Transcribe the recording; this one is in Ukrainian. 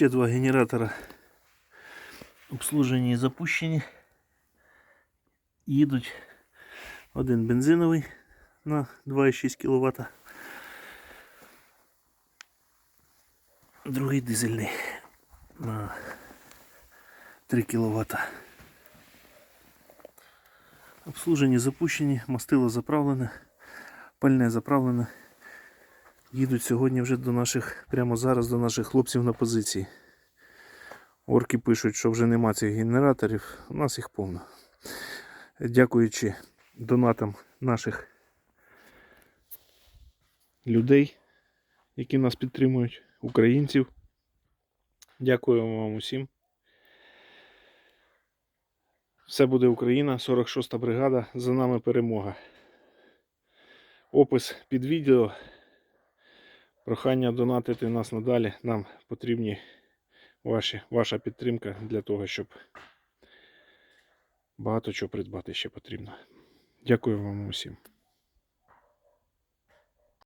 Ще два генератора обслужені і запущені. Їдуть один бензиновий на 2,6 кВт. Другий дизельний на 3 кВт. Обслужені, запущені, мастило заправлене, пальне заправлене. Їдуть сьогодні вже до наших, прямо зараз до наших хлопців на позиції. Орки пишуть, що вже нема цих генераторів, у нас їх повно. Дякуючи донатам наших людей, які нас підтримують, українців. Дякуємо вам усім. Все буде Україна, 46-та бригада. За нами перемога. Опис під відео. Прохання донатити нас надалі. Нам потрібні ваші, ваша підтримка для того, щоб багато чого придбати ще потрібно. Дякую вам усім.